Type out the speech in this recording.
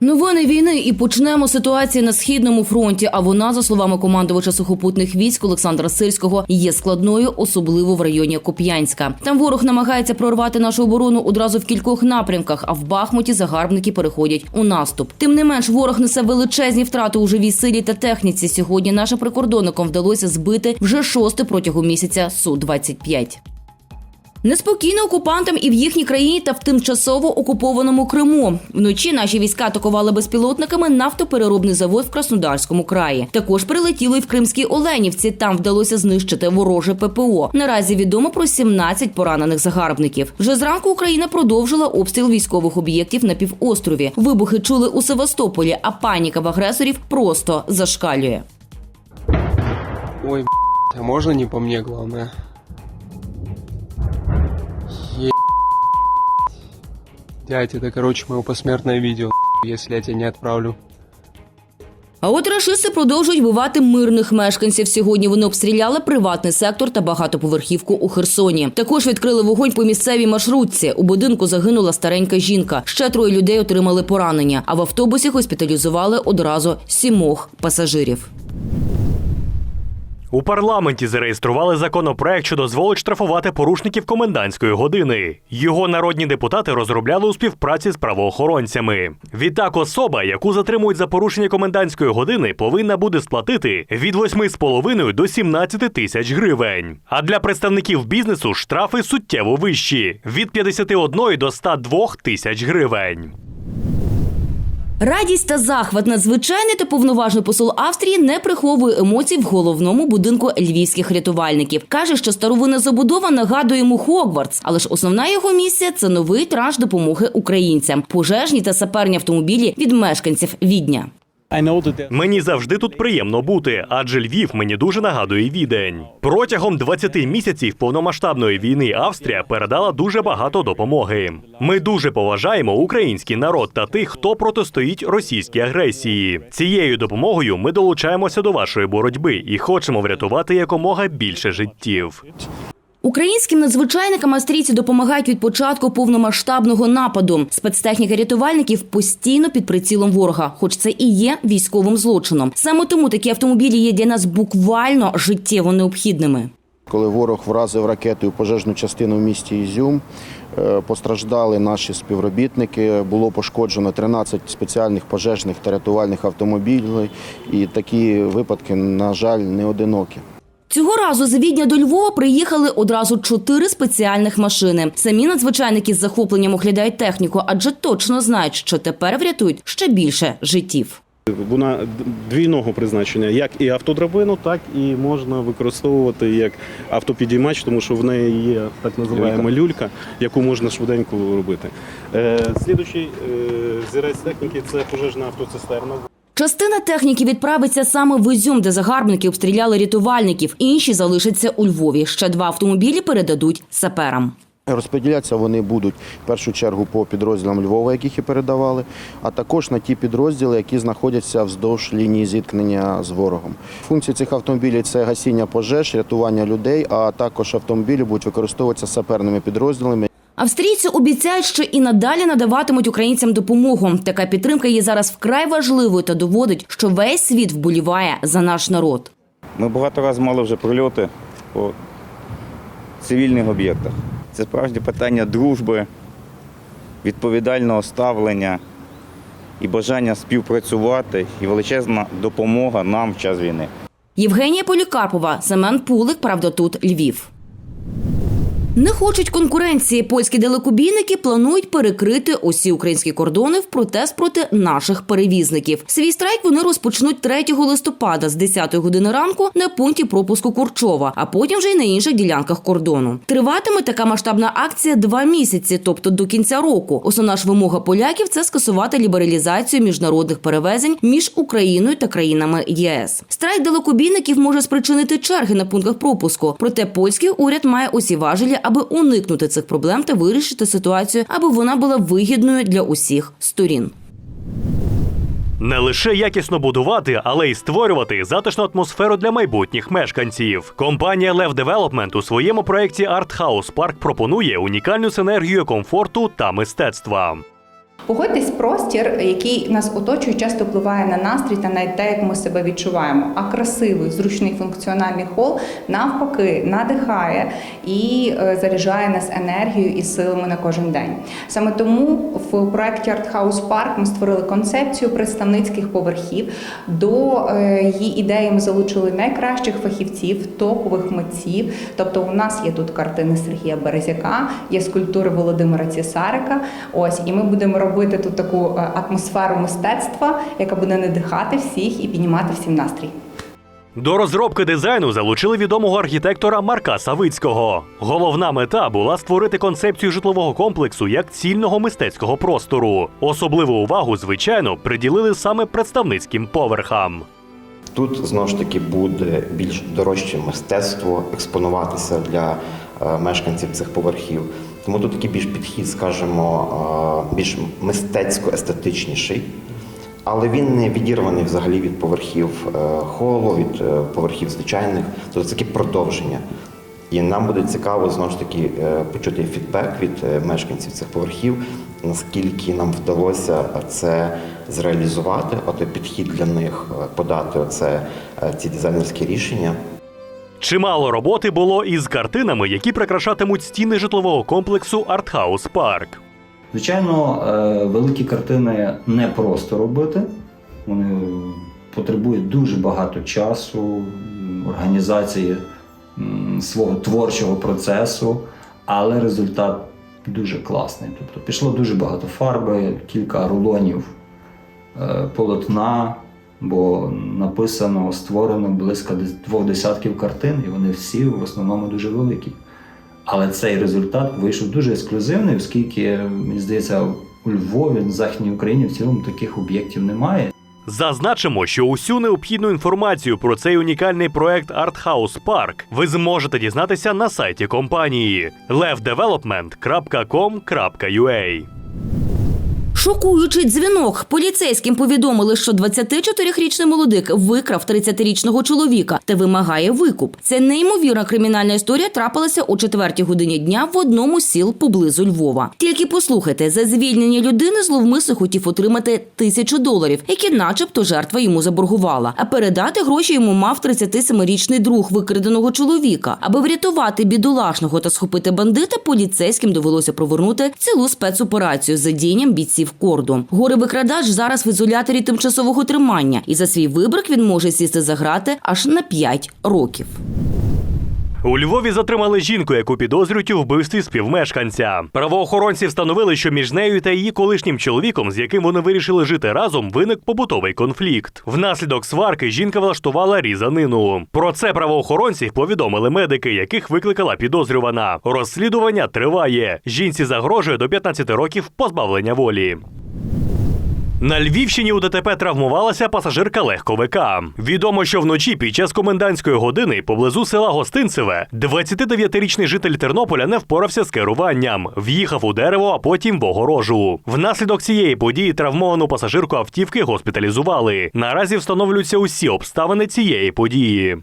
Новини війни і почнемо з ситуації на східному фронті. А вона, за словами командувача сухопутних військ Олександра Сирського, є складною, особливо в районі Куп'янська. Там ворог намагається прорвати нашу оборону одразу в кількох напрямках. А в Бахмуті загарбники переходять у наступ. Тим не менш, ворог несе величезні втрати у живій силі та техніці. Сьогодні нашим прикордонникам вдалося збити вже шосте протягом місяця су 25 Неспокійно окупантам і в їхній країні та в тимчасово окупованому Криму. Вночі наші війська атакували безпілотниками нафтопереробний завод в Краснодарському краї. Також прилетіли в Кримській Оленівці. Там вдалося знищити вороже ППО. Наразі відомо про 17 поранених загарбників. Вже зранку Україна продовжила обстріл військових об'єктів на півострові. Вибухи чули у Севастополі, а паніка в агресорів просто зашкалює. Ой, б***ь, а можно не по мне, главное? Дядь, это, короче, мое посмертное видео, если я тебя не отправлю. А от рашисти продовжують бивати мирних мешканців. Сьогодні вони обстріляли приватний сектор та багатоповерхівку у Херсоні. Також відкрили вогонь по місцевій маршрутці. У будинку загинула старенька жінка. Ще троє людей отримали поранення. А в автобусі госпіталізували одразу сімох пасажирів. У парламенті зареєстрували законопроект, що дозволить штрафувати порушників комендантської години. Його народні депутати розробляли у співпраці з правоохоронцями. Відтак, особа, яку затримують за порушення комендантської години, повинна буде сплатити від 8,5 до 17 тисяч гривень. А для представників бізнесу штрафи суттєво вищі від 51 до 102 тисяч гривень. Радість та захват надзвичайний та повноважний посол Австрії не приховує емоцій в головному будинку львівських рятувальників. каже, що старовина забудова нагадує йому Хогвартс, але ж основна його місія це новий транш допомоги українцям, пожежні та саперні автомобілі від мешканців Відня. Мені завжди тут приємно бути, адже Львів мені дуже нагадує відень. Протягом 20 місяців повномасштабної війни Австрія передала дуже багато допомоги. Ми дуже поважаємо український народ та тих, хто протистоїть російській агресії. Цією допомогою ми долучаємося до вашої боротьби і хочемо врятувати якомога більше життів. Українським надзвичайникам австрійці допомагають від початку повномасштабного нападу. Спецтехніка рятувальників постійно під прицілом ворога, хоч це і є військовим злочином. Саме тому такі автомобілі є для нас буквально життєво необхідними. Коли ворог вразив ракетою пожежну частину в місті Ізюм, е, постраждали наші співробітники. Було пошкоджено 13 спеціальних пожежних та рятувальних автомобілів. І такі випадки, на жаль, не одинокі. Цього разу з Відня до Львова приїхали одразу чотири спеціальних машини. Самі надзвичайники з захопленням оглядають техніку, адже точно знають, що тепер врятують ще більше життів. Вона двійного призначення, як і автодрабину, так і можна використовувати як автопідіймач, тому що в неї є так називаємо люлька, яку можна швиденько робити. Е, слідуючий е, зірець техніки це пожежна автоцистерна. Частина техніки відправиться саме в Ізюм, де загарбники обстріляли рятувальників. Інші залишаться у Львові. Ще два автомобілі передадуть саперам. Розподілятися вони будуть в першу чергу по підрозділам Львова, яких і передавали, а також на ті підрозділи, які знаходяться вздовж лінії зіткнення з ворогом. Функції цих автомобілів це гасіння пожеж, рятування людей, а також автомобілі будуть використовуватися саперними підрозділами. Австрійці обіцяють, що і надалі надаватимуть українцям допомогу. Така підтримка є зараз вкрай важливою та доводить, що весь світ вболіває за наш народ. Ми багато разів мали вже прильоти по цивільних об'єктах. Це справді питання дружби, відповідального ставлення і бажання співпрацювати, і величезна допомога нам в час війни. Євгенія Полікарпова, Семен Пулик, правда, тут Львів. Не хочуть конкуренції. Польські далекобійники планують перекрити усі українські кордони в протест проти наших перевізників. Свій страйк вони розпочнуть 3 листопада з 10 години ранку на пункті пропуску Курчова, а потім вже й на інших ділянках кордону. Триватиме така масштабна акція два місяці, тобто до кінця року. Основна ж вимога поляків це скасувати лібералізацію міжнародних перевезень між Україною та країнами ЄС. Страйк далекобійників може спричинити черги на пунктах пропуску. Проте польський уряд має усі важелі, аби уникнути цих проблем та вирішити ситуацію, аби вона була вигідною для усіх сторін. Не лише якісно будувати, але й створювати затишну атмосферу для майбутніх мешканців. Компанія Лев Девелопмент у своєму проєкті Артхаус Парк пропонує унікальну синергію комфорту та мистецтва. Погодьтесь, простір, який нас оточує, часто впливає на настрій та навіть те, як ми себе відчуваємо. А красивий, зручний функціональний хол навпаки надихає і е, заряджає нас енергією і силами на кожен день. Саме тому в проєкті Art House Park ми створили концепцію представницьких поверхів. До е, її ідеї ми залучили найкращих фахівців, топових митців. Тобто, у нас є тут картини Сергія Березяка, є скульптури Володимира Цісарика. Ось і ми будемо робити тут таку е, атмосферу мистецтва, яка буде надихати всіх і піднімати всім настрій. До розробки дизайну залучили відомого архітектора Марка Савицького. Головна мета була створити концепцію житлового комплексу як цільного мистецького простору. Особливу увагу, звичайно, приділили саме представницьким поверхам. Тут знову ж таки буде більш дорожче мистецтво експонуватися для е, мешканців цих поверхів. Тому тут такий більш підхід, скажімо, більш мистецько-естетичніший, але він не відірваний взагалі від поверхів е, холу, від е, поверхів звичайних. Тобто це таке продовження. І нам буде цікаво знову ж таки е, почути фідбек від мешканців цих поверхів, наскільки нам вдалося це зреалізувати, от підхід для них, подати оце, ці дизайнерські рішення. Чимало роботи було із картинами, які прикрашатимуть стіни житлового комплексу Артхаус Парк. Звичайно, е, великі картини не просто робити. Вони потребують дуже багато часу, організації свого творчого процесу, але результат дуже класний. Тобто пішло дуже багато фарби, кілька рулонів е, полотна, бо написано, створено близько двох десятків картин, і вони всі в основному дуже великі. Але цей результат вийшов дуже ексклюзивний, оскільки, мені здається, у Львові, на Західній Україні в цілому таких об'єктів немає. Зазначимо, що усю необхідну інформацію про цей унікальний проект House Park ви зможете дізнатися на сайті компанії levdevelopment.com.ua. Шокуючий дзвінок. Поліцейським повідомили, що 24-річний молодик викрав 30-річного чоловіка та вимагає викуп. Це неймовірна кримінальна історія трапилася о 4 годині дня в одному з сіл поблизу Львова. Тільки послухайте, за звільнення людини зловмисник хотів отримати тисячу доларів, які, начебто, жертва йому заборгувала. А передати гроші йому мав 37-річний друг викраденого чоловіка. Аби врятувати бідолашного та схопити бандита, поліцейським довелося провернути цілу спецоперацію з задіянням бійців корду. Горе викрадач зараз в ізоляторі тимчасового тримання, і за свій вибрик він може сісти за грати аж на 5 років. У Львові затримали жінку, яку підозрюють у вбивстві співмешканця. Правоохоронці встановили, що між нею та її колишнім чоловіком, з яким вони вирішили жити разом, виник побутовий конфлікт. Внаслідок сварки жінка влаштувала різанину. Про це правоохоронці повідомили медики, яких викликала підозрювана. Розслідування триває. Жінці загрожує до 15 років позбавлення волі. На Львівщині у ДТП травмувалася пасажирка легковика. Відомо, що вночі під час комендантської години поблизу села Гостинцеве 29-річний житель Тернополя не впорався з керуванням, в'їхав у дерево, а потім в огорожу. Внаслідок цієї події травмовану пасажирку автівки госпіталізували. Наразі встановлюються усі обставини цієї події.